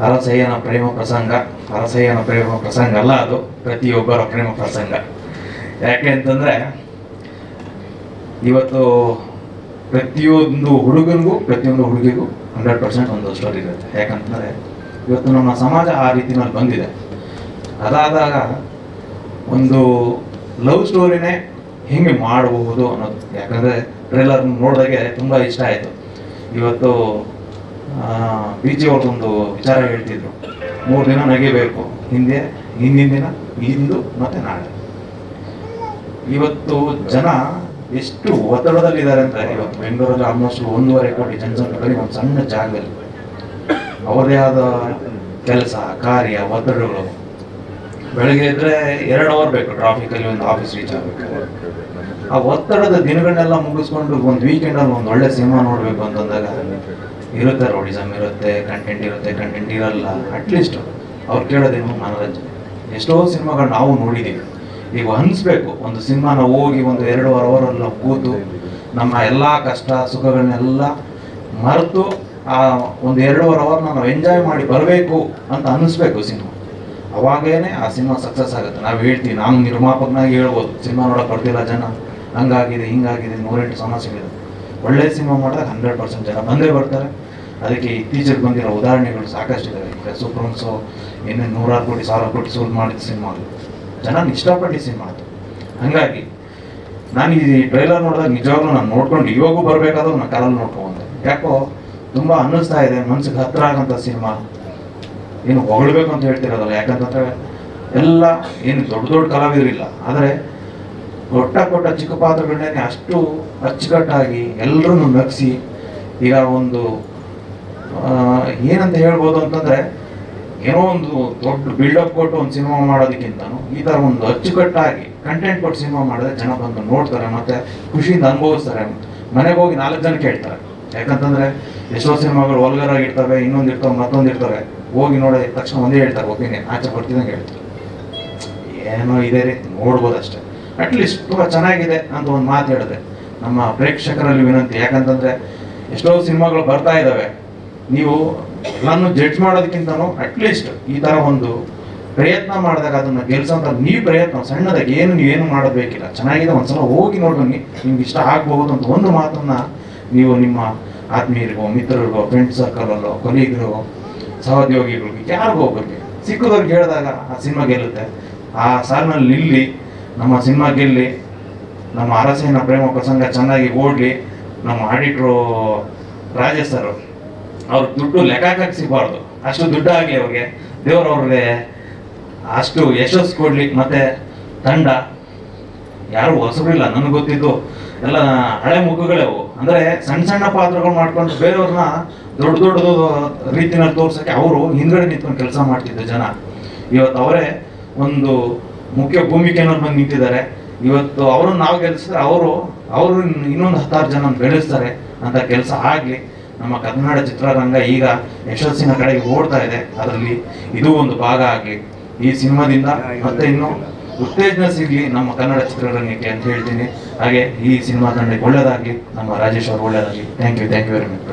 ಅರಸಯ್ಯನ ಪ್ರೇಮ ಪ್ರಸಂಗ, ಅರಸಯ್ಯನ ಪ್ರೇಮ ಪ್ರಸಂಗ ಅಲ್ಲ ಅದು, ಪ್ರತಿಯೊಬ್ಬರ ಪ್ರೇಮ ಪ್ರಸಂಗ. ಯಾಕೆ ಅಂತಂದರೆ, ಇವತ್ತು ಪ್ರತಿಯೊಂದು ಹುಡುಗನಿಗೂ, ಪ್ರತಿಯೊಂದು ಹುಡುಗಿಗೂ ಹಂಡ್ರೆಡ್ ಪರ್ಸೆಂಟ್ ಒಂದು ಸ್ಟೋರಿ ಇರುತ್ತೆ. ಯಾಕಂತಂದರೆ, ಇವತ್ತು ನಮ್ಮ ಸಮಾಜ ಆ ರೀತಿನಲ್ಲಿ ಬಂದಿದೆ. ಅದಾದಾಗ ಒಂದು ಲವ್ ಸ್ಟೋರಿನೇ ಹೆಂಗೆ ಮಾಡಬಹುದು ಅನ್ನೋದು. ಯಾಕಂದರೆ ಟ್ರೇಲರ್ ನೋಡಿದಾಗೆ ತುಂಬ ಇಷ್ಟ ಆಯಿತು. ಇವತ್ತು ಬಿ ಜಿ ಅವ್ರದ್ದೊಂದು ವಿಚಾರ ಹೇಳ್ತಿದ್ರು. ಮೂರು ದಿನ ನಗಿಬೇಕು. ಹಿಂದೆ, ಹಿಂದಿನ ದಿನ, ಇಂದು ಮತ್ತೆ ನಾಳೆ. ಇವತ್ತು ಜನ ಎಷ್ಟು ಒತ್ತಡದಲ್ಲಿದ್ದಾರೆ ಅಂತ ಇವತ್ತು ಬೆಂಗಳೂರಲ್ಲಿ ಆಲ್ಮೋಸ್ಟ್ ಒಂದೂವರೆ ಕೋಟಿ ಜನಸಂಖ್ಯೆ ಒಂದು ಸಣ್ಣ ಜಾಗದಲ್ಲಿ. ಅವರದೇ ಆದ ಕೆಲಸ, ಕಾರ್ಯ, ಒತ್ತಡಗಳು. ಬೆಳಗ್ಗೆ ಇದ್ರೆ ಎರಡು ಅವರ್ ಬೇಕು ಟ್ರಾಫಿಕ್ ಅಲ್ಲಿ ಒಂದು ಆಫೀಸ್ ರೀಚ್ ಆಗಬೇಕು. ಆ ಒತ್ತಡದ ದಿನಗಳನ್ನೆಲ್ಲ ಮುಗಿಸ್ಕೊಂಡು ಒಂದು ವೀಕೆಂಡಲ್ಲಿ ಒಂದು ಒಳ್ಳೆ ಸಿನಿಮಾ ನೋಡಬೇಕು ಅಂತಂದಾಗ ಇರುತ್ತೆ ರೋಡಿಸಮ್ ಇರುತ್ತೆ ಕಂಟೆಂಟ್ ಇರುತ್ತೆ ಕಂಟೆಂಟ್ ಇರಲ್ಲ ಅಟ್ಲೀಸ್ಟ್ ಅವ್ರು ಕೇಳೋದೇನು ಮನೋರಂಜನೆ. ಎಷ್ಟೋ ಸಿನಿಮಾಗಳು ನಾವು ನೋಡಿದ್ದೀವಿ ಈಗ ಅನಿಸ್ಬೇಕು ಒಂದು ಸಿನಿಮಾನ ಹೋಗಿ ಒಂದು ಎರಡು ಅವರೆಲ್ಲ ಕೂತು ನಮ್ಮ ಎಲ್ಲ ಕಷ್ಟ, ಸುಖಗಳನ್ನೆಲ್ಲ ಮರೆತು, ಆ ಒಂದು ಎರಡೂವರೆ ಅವರ್ನ ನಾವು ಎಂಜಾಯ್ ಮಾಡಿ ಬರಬೇಕು ಅಂತ ಅನ್ನಿಸ್ಬೇಕು ಸಿನಿಮಾ. ಅವಾಗೇನೆ ಆ ಸಿನಿಮಾ ಸಕ್ಸಸ್ ಆಗುತ್ತೆ. ನಾವು ಹೇಳ್ತೀವಿ ನಾನು ನಿರ್ಮಾಪಕನಾಗಿ ಹೇಳ್ಬೋದು, ಸಿನಿಮಾ ನೋಡೋಕೆ ಬರ್ತಿಲ್ಲ ಜನ. ಹಂಗಾಗಿದೆ, ಹಿಂಗಾಗಿದೆ ನೂರೆಂಟು ಸಮಸ್ಯೆಗಳಿದೆ. ಒಳ್ಳೆ ಸಿನಿಮಾ ಮಾಡಿದಾಗ ಹಂಡ್ರೆಡ್ ಪರ್ಸೆಂಟ್ ಜನ ಬಂದೇ ಬರ್ತಾರೆ. ಅದಕ್ಕೆ ಇತ್ತೀಚೆಗೆ ಬಂದಿರೋ ಉದಾಹರಣೆಗಳು ಸಾಕಷ್ಟಿದ್ದಾವೆ ಈಗ ಸೂಪರ್ನ್ಸು ಇನ್ನು ನೂರಾರು ಕೋಟಿ ಸಾವಿರ ಕೋಟಿ ಸೋಲ್ ಮಾಡಿದ ಸಿನಿಮಾಗಳು ಜನ ಇಷ್ಟಪಟ್ಟು ಸಿನಿಮಾ ಅದು. ಹಾಗಾಗಿ ನಾನು ಈ ಟ್ರೈಲರ್ ನೋಡಿದಾಗ ನಿಜವಾಗ್ಲೂ ನಾನು ನೋಡ್ಕೊಂಡು ಇವಾಗೂ ಬರಬೇಕಾದ್ರೂ ನಾನು ಕಾಲಲ್ಲಿ ನೋಡ್ಕೊಂಡೆ ಯಾಕೋ ತುಂಬ ಅನ್ನಿಸ್ತಾ ಇದೆ, ಮನ್ಸಿಗೆ ಹತ್ರ ಆಗಂಥ ಸಿನಿಮಾ. ಏನು ಹೊಗಳಬೇಕು ಅಂತ ಹೇಳ್ತಿರೋದಲ್ಲ. ಯಾಕಂತಂದ್ರೆ ಎಲ್ಲ ಏನು ದೊಡ್ಡ ದೊಡ್ಡ ಕಲಾವಿದರಿಲ್ಲ. ಆದರೆ ಕೊಟ್ಟ ಕೊಟ್ಟ ಚಿಕ್ಕ ಪಾತ್ರಗಳನ್ನೇ ಅಷ್ಟು ಅಚ್ಚುಕಟ್ಟಾಗಿ ಎಲ್ಲರನ್ನು ನಗಿಸಿ ಈಗ ಒಂದು ಏನಂತ ಹೇಳ್ಬೋದು ಅಂತಂದರೆ, ಏನೋ ಒಂದು ದೊಡ್ಡ ಬಿಲ್ಡಪ್ ಕೊಟ್ಟು ಒಂದು ಸಿನಿಮಾ ಮಾಡೋದಕ್ಕಿಂತನೂ ಈ ಥರ ಒಂದು ಅಚ್ಚುಕಟ್ಟಾಗಿ ಕಂಟೆಂಟ್ ಕೊಟ್ಟು ಸಿನಿಮಾ ಮಾಡಿದ್ರೆ ಜನ ಬಂದು ನೋಡ್ತಾರೆ ಮತ್ತೆ ಖುಷಿಯಿಂದ ಅನುಭವಿಸ್ತಾರೆ. ಮನೆಗೆ ಹೋಗಿ ನಾಲ್ಕು ಜನ ಕೇಳ್ತಾರೆ. ಯಾಕಂತಂದ್ರೆ ಎಷ್ಟೋ ಸಿನಿಮಾಗಳು ವಲ್ಗರ್ ಇರ್ತವೆ ಇನ್ನೊಂದು ಇರ್ತವೆ, ಮತ್ತೊಂದು ಇರ್ತವೆ. ಹೋಗಿ ನೋಡಿದ ತಕ್ಷಣ ಒಂದೇ ಹೇಳ್ತಾರೆ, ಒಪಿನಿಯನ್. ಆಚೆ ಬರ್ತೀನಿ ಹೇಳ್ತಾರೆ. ಏನೋ ಇದೇ ರೀತಿ ನೋಡ್ಬೋದು ಅಷ್ಟೇ. ಅಟ್ಲೀಸ್ಟ್ ತುಂಬ ಚೆನ್ನಾಗಿದೆ ಅಂತ ಒಂದು ಮಾತು ಹೇಳಿದೆ ನಮ್ಮ ಪ್ರೇಕ್ಷಕರಲ್ಲಿ ವಿನಂತಿ. ಯಾಕಂತಂದರೆ ಎಷ್ಟೋ ಸಿನಿಮಾಗಳು ಬರ್ತಾ ಇದ್ದಾವೆ ನೀವು ಎಲ್ಲಾನು ಜಡ್ಜ್ ಮಾಡೋದಕ್ಕಿಂತನೂ ಅಟ್ಲೀಸ್ಟ್ ಈ ಥರ ಒಂದು ಪ್ರಯತ್ನ ಮಾಡಿದಾಗ ಅದನ್ನ ಗೆಲ್ಸೋಂಥ ನೀವು ಪ್ರಯತ್ನ, ಸಣ್ಣದಾಗಿ ಏನು ನೀವೇನು ಮಾಡೋದು ಬೇಕಿಲ್ಲ ಚೆನ್ನಾಗಿದೆ, ಒಂದ್ಸಲ ಹೋಗಿ ನೋಡ್ಬನ್ನಿ. ನಿಮ್ಗೆ ಇಷ್ಟ ಆಗಬಹುದು ಅಂತ ಒಂದು ಮಾತನ್ನ ನೀವು ನಿಮ್ಮ ಆತ್ಮೀಯರಿಗೋ, ಮಿತ್ರರಿಗೋ ಫ್ರೆಂಡ್ ಸರ್ಕಲಲ್ಲೋ ಕೊಲೀಗರಿಗೋ ಸಹೋದ್ಯೋಗಿಗಳಿಗೆ, ಯಾರಿಗೋ ಒಬ್ಬರಿಗೆ, ಸಿಕ್ಕದವ್ರಿಗೆ ಹೇಳಿದಾಗ ಆ ಸಿನಿಮಾ ಗೆಲ್ಲುತ್ತೆ. ಆ ಸಾಲಿನಲ್ಲಿ ನಿಲ್ಲಿ ನಮ್ಮ ಸಿನಿಮಾ ಗೆಲ್ಲಿ, ನಮ್ಮ ಅರಸಿನ ಪ್ರೇಮ ಪ್ರಸಂಗ ಚೆನ್ನಾಗಿ ಓಡಲಿ, ನಮ್ಮ ಆಡಿಟ್ರು ರಾಜೇಶ್ ಸರ್ ಅವ್ರ. ದುಡ್ಡು ಲೆಕ್ಕಾಕಕ್ಕೆ ಸಿಗಬಾರ್ದು. ಅಷ್ಟು ದುಡ್ಡು ಆಗಲಿ ಅವ್ರಿಗೆ. ದೇವ್ರು ಅವ್ರಿಗೆ ಅಷ್ಟು ಯಶಸ್ಸು ಕೊಡಲಿ. ಮತ್ತೆ ತಂಡ, ಯಾರು ಹೊಸಬ್ರಿಲ್ಲ, ನನಗೆ ಗೊತ್ತಿದ್ದು ಎಲ್ಲ ಹಳೆ ಮುಖಗಳೇವು ಅಂದರೆ ಸಣ್ಣ ಸಣ್ಣ ಪಾತ್ರಗಳು ಮಾಡ್ಕೊಂಡು ಬೇರೆಯವ್ರನ್ನ ದೊಡ್ಡ ದೊಡ್ಡದು ರೀತಿನಲ್ಲಿ ತೋರ್ಸೋಕ್ಕೆ ಅವರು ಹಿಂದ್ಗಡೆ ನಿಂತ್ಕೊಂಡು ಕೆಲಸ ಮಾಡ್ತಿದ್ದ ಜನ. ಇವತ್ತು ಅವರೇ ಒಂದು ಮುಖ್ಯ ಭೂಮಿಕೆನಲ್ಲಿ ಬಂದು ನಿಂತಿದ್ದಾರೆ. ಇವತ್ತು ಅವರು ನಾವು ಗೆಲ್ಲಿಸಿದ್ರೆ ಅವರು ಅವರು ಇನ್ನೊಂದು ಹತ್ತಾರು ಜನ ಬೆಳೆಸ್ತಾರೆ ಅಂತ ಕೆಲಸ ಆಗಲಿ. ನಮ್ಮ ಕನ್ನಡ ಚಿತ್ರರಂಗ ಈಗ ಯಶಸ್ಸಿನ ಕಡೆಗೆ ಓಡ್ತಾ ಇದೆ. ಅದರಲ್ಲಿ ಇದು ಒಂದು ಭಾಗ ಆಗಲಿ. ಈ ಸಿನಿಮಾದಿಂದ ಮತ್ತೆ ಇನ್ನು ಉತ್ತೇಜನ ಸಿಗಲಿ ನಮ್ಮ ಕನ್ನಡ ಚಿತ್ರರಂಗಕ್ಕೆ ಅಂತ ಹೇಳ್ತೀನಿ. ಹಾಗೆ ಈ ಸಿನಿಮಾ ತಂಡಕ್ಕೆ ಒಳ್ಳೇದಾಗಲಿ. ನಮ್ಮ ರಾಜೇಶ್ ಅವರು ಒಳ್ಳೇದಾಗಲಿ. Thank you thank you very much